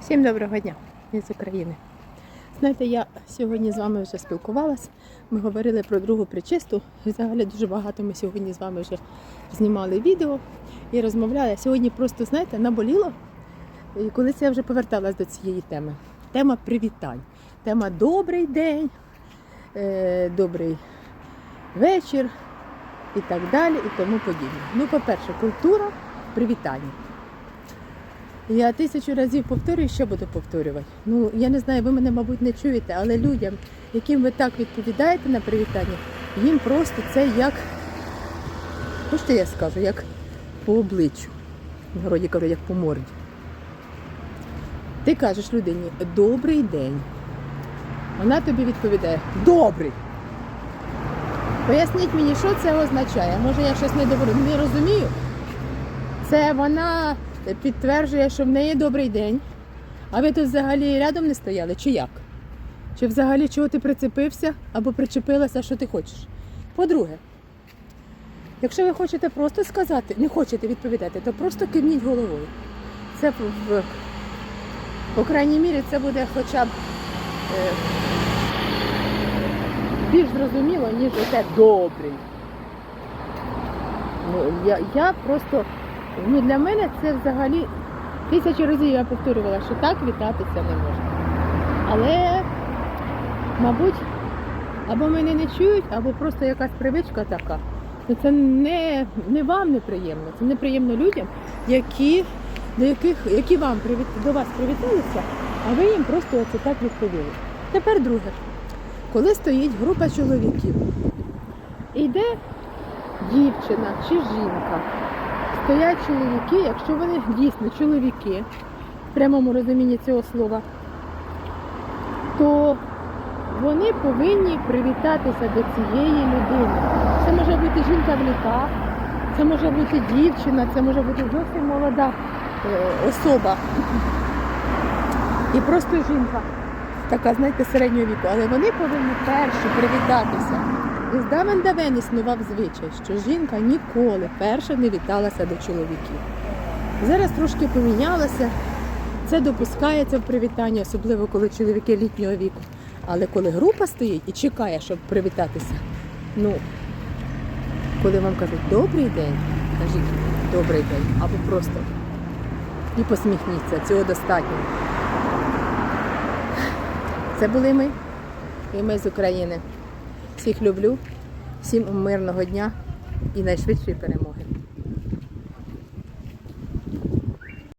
Всім доброго дня із України. Знаєте, я сьогодні з вами вже спілкувалась. Ми говорили про другу причисту. Взагалі дуже багато ми сьогодні з вами вже знімали відео і розмовляли. Сьогодні просто, знаєте, наболіло. І коли я вже поверталась до цієї теми. Тема привітань. Тема добрий день, е, добрий вечір і так далі, і тому подібне. Ну, по-перше, культура привітання. Я тисячу разів повторюю, що буду повторювати. Ну, я не знаю, ви мене, мабуть, не чуєте, але людям, яким ви так відповідаєте на привітання, їм просто це як, хочете я скажу, як по обличчю. В народі кажуть, як по морді. Ти кажеш людині добрий день. Вона тобі відповідає Добрий. Поясніть мені, що це означає. Може, я щось не розумію. Це вона підтверджує, що в неї добрий день. А ви тут взагалі рядом не стояли, чи як? Чи взагалі чого ти прицепився або причепилася, що ти хочеш? По-друге, якщо ви хочете просто сказати, не хочете відповідати, то просто кивніть головою. Це в, по крайній мірі це буде хоча б е, більш зрозуміло, ніж оте добрий. Ну, я, я просто, ну для мене це взагалі тисячу разів я повторювала, що так вітатися не можна. Але, мабуть, або мене не чують, або просто якась привичка така. Ну, це не, не вам неприємно, це неприємно людям, які, до яких, які вам привіт, до вас привіталися, а ви їм просто оце так відповіли. Тепер друге. Коли стоїть група чоловіків, і йде дівчина чи жінка, стоять чоловіки, якщо вони дійсно чоловіки, в прямому розумінні цього слова, то вони повинні привітатися до цієї людини. Це може бути жінка в літах, це може бути дівчина, це може бути зовсім молода е, особа. І просто жінка, така, знаєте, середнього віку, але вони повинні перші привітатися. І з давен давен існував звичай, що жінка ніколи перша не віталася до чоловіків. Зараз трошки помінялося. Це допускається в привітанні, особливо коли чоловіки літнього віку. Але коли група стоїть і чекає, щоб привітатися, ну, коли вам кажуть добрий день, кажіть добрий день або просто і посміхніться, цього достатньо. Це були ми, і ми з України. Всіх люблю, всім мирного дня і найшвидшої перемоги.